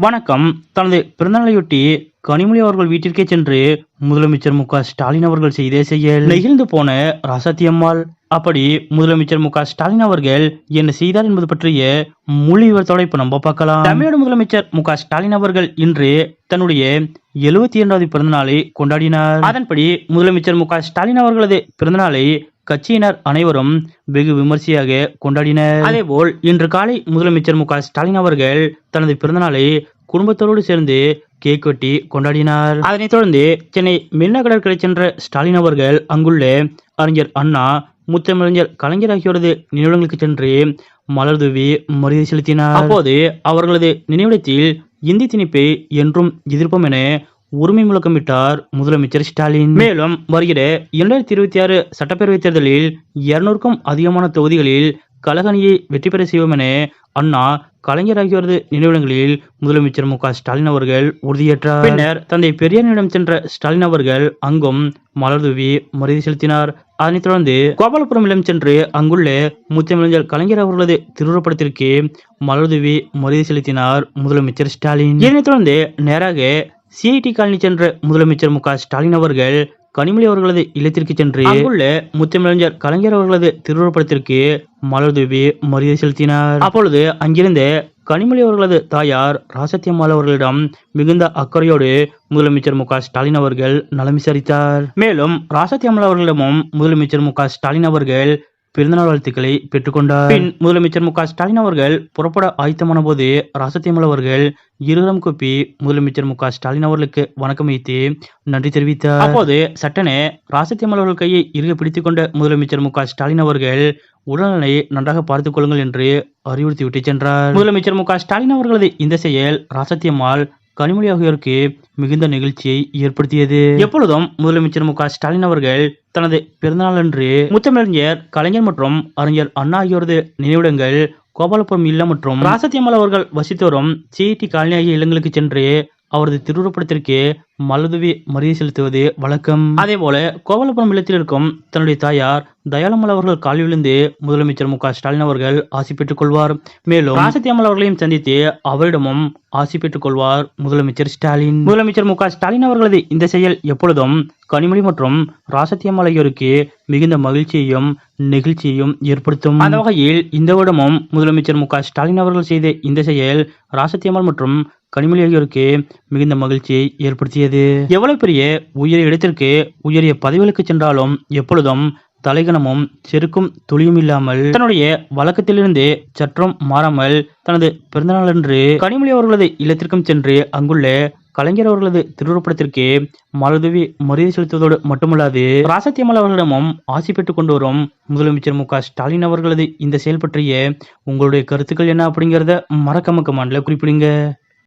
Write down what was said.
வணக்கம். தனது பிறந்தநாளையொட்டி கனிமொழி அவர்கள் வீட்டிற்கே சென்று முதலமைச்சர் மு க ஸ்டாலின் அவர்கள் செய்த செயல். நெகிழ்ந்து போன ராசாத்தியம்மாள். அப்படி முதலமைச்சர் மு க ஸ்டாலின் அவர்கள் என்ன செய்தார் என்பது பற்றிய முழு விவரத்தோட இப்ப நம்ம பார்க்கலாம். தமிழ்நாடு முதலமைச்சர் மு க ஸ்டாலின் அவர்கள் இன்று தன்னுடைய எழுபத்தி இரண்டாவது பிறந்தநாளை கொண்டாடினார். அதன்படி முதலமைச்சர் மு க ஸ்டாலின் அவர்களது பிறந்தநாளை கட்சியினர் அனைவரும் வெகு விமர்சையாக கொண்டாடினர். அதேபோல் இன்று காலை முதலமைச்சர் மு க ஸ்டாலின் அவர்கள் தனது பிறந்தநாளை குடும்பத்தோடு சேர்ந்து கேக் வெட்டி கொண்டாடினார். அதனைத் தொடர்ந்து சென்னை மெரினா கடற்கரை சென்ற ஸ்டாலின் அவர்கள் அங்குள்ள அறிஞர் அண்ணா முத்தமிழஞ்சர் கலைஞர் ஆகியோரது நினைவிடங்களுக்கு சென்று மலர் தூவி மரியாதை செலுத்தினார். அப்போது அவர்களது நினைவிடத்தில் இந்தி திணிப்பை என்றும் எதிர்ப்போம் என உரிமை முழக்கமிட்டார் முதலமைச்சர் ஸ்டாலின். மேலும் வருகிற இரண்டாயிரத்தி இருபத்தி ஆறு சட்டப்பேரவைத் தேர்தலில் இருநூறுக்கும் அதிகமான தொகுதிகளில் கழகணியை வெற்றி பெற செய்வோம் என அண்ணா கலைஞர் ஆகியோரது நினைவிடங்களில் முதலமைச்சர் மு ஸ்டாலின் அவர்கள் உறுதியேற்றார். பின்னர் தந்தை பெரியாரிடம் சென்ற ஸ்டாலின் அவர்கள் அங்கும் மலர் தூவி மரியாதை செலுத்தினார். அதனைத் தொடர்ந்து கோபாலபுரம் இல்லம் சென்று அங்குள்ள முத்தமிழஞ்சல் கலைஞர் அவர்களது திருவுருப்படத்திற்கு மலர் தூவி மரியாதை செலுத்தினார் முதலமைச்சர் ஸ்டாலின். இதனைத் தொடர்ந்து நேராக சிஐடி காலனி சென்ற முதலமைச்சர் மு ஸ்டாலின் அவர்கள் கனிமொழி அவர்களது இல்லத்திற்கு சென்று அங்குள்ள முத்தமிழஞ்சர் கலைஞர் அவர்களது திருவுருப்படத்திற்கு மலர் தூவி மரியாதை செலுத்தினார். அப்பொழுது அங்கிருந்த கனிமொழி அவர்களது தாயார் ராசத்தியம்மாள் அவர்களிடம் மிகுந்த அக்கறையோடு முதலமைச்சர் மு ஸ்டாலின் அவர்கள் நலம் விசாரித்தார். மேலும் ராசத்தியம்மாள் அவர்களிடமும் முதலமைச்சர் மு ஸ்டாலின் அவர்கள் பிறந்தநாள் வாழ்த்துக்களை பெற்றுக்கொண்டார். பின் முதலமைச்சர் மு க ஸ்டாலின் அவர்கள் புறப்பட ஆயத்தமான போது ராசத்தியமல் அவர்கள் இருகரம் கூப்பி முதலமைச்சர் மு க ஸ்டாலின் அவர்களுக்கு வணக்கம் வைத்து நன்றி தெரிவித்தார். அப்போது சட்டனே ராசத்தியமல் அவர்கள் கையை இறுக பிடித்துக் கொண்ட முதலமைச்சர் மு க ஸ்டாலின் அவர்கள் உடல்நிலையை நன்றாக பார்த்துக் கொள்ளுங்கள் என்று அறிவுறுத்தி விட்டு சென்றார். முதலமைச்சர் மு க ஸ்டாலின் அவர்களது இந்த செயல் ராசத்தியம்மாள் கனிமொழி ஆகியோருக்கு மிகுந்த நிகழ்ச்சியை ஏற்படுத்தியது. எப்பொழுதும் முதலமைச்சர் மு ஸ்டாலின் அவர்கள் தனது பிறந்தநாள் அன்று முத்தமிழறிஞர் கலைஞர் மற்றும் அறிஞர் அண்ணா ஆகியோரது நினைவிடங்கள் கோபாலபுரம் இல்லம் மற்றும் ராசத்தியம்மாள் அவர்கள் வசித்து வரும் சிஐடி காலனி ஆகிய இல்லங்களுக்கு சென்று அவரது திருவுருப்படத்திற்கு மலதுவி மரியாதை செலுத்துவது வழக்கம். அதே போல கோபாலபுரம் இல்லத்தில் இருக்கும் தன்னுடைய தாயார் தயாளம்மாள் அவர்கள் காலில் விழுந்து முதலமைச்சர் மு க ஸ்டாலின் அவர்கள் ஆசி பெற்றுக் கொள்வார். மேலும் ராசத்தியம்மாள் அவர்களையும் சந்தித்து அவரிடமும் ஆசி பெற்றுக் கொள்வார் முதலமைச்சர் ஸ்டாலின். முதலமைச்சர் மு க ஸ்டாலின் அவர்களது இந்த செயல் எப்பொழுதும் கனிமொழி மற்றும் ராசத்தியம்மாள் ஆகியோருக்கு மிகுந்த மகிழ்ச்சியையும் நெகிழ்ச்சியையும் ஏற்படுத்தும். அந்த வகையில் இந்த வருடமும் முதலமைச்சர் மு க ஸ்டாலின் அவர்கள் செய்த இந்த செயல் ராசத்தியம்மாள் மற்றும் கனிமொழி ஆகியோருக்கு மிகுந்த மகிழ்ச்சியை ஏற்படுத்தியது. எவ்வளவு பெரிய உயரிய இடத்திற்கு உயரிய பதவிகளுக்கு சென்றாலும் எப்பொழுதும் தலைகணமும் செருக்கும் துளியும் இல்லாமல் தன்னுடைய வழக்கத்திலிருந்து சற்றும் மாறாமல் தனது பிறந்தநாளன்று கனிமொழி அவர்களது இல்லத்திற்கும் சென்று அங்குள்ள கலைஞர் அவர்களது திருவுருப்படத்திற்கு மலதுவி மரியாதை செலுத்துவதோடு மட்டுமல்லாது ராசத்தியமல் அவர்களிடமும் ஆசி பெற்றுக் கொண்டு வரும் முதலமைச்சர் மு ஸ்டாலின் அவர்களது இந்த செயல் பற்றிய உங்களுடைய கருத்துக்கள் என்ன அப்படிங்கிறத மறக்காம கமாண்ட்ல குறிப்பிடுங்க.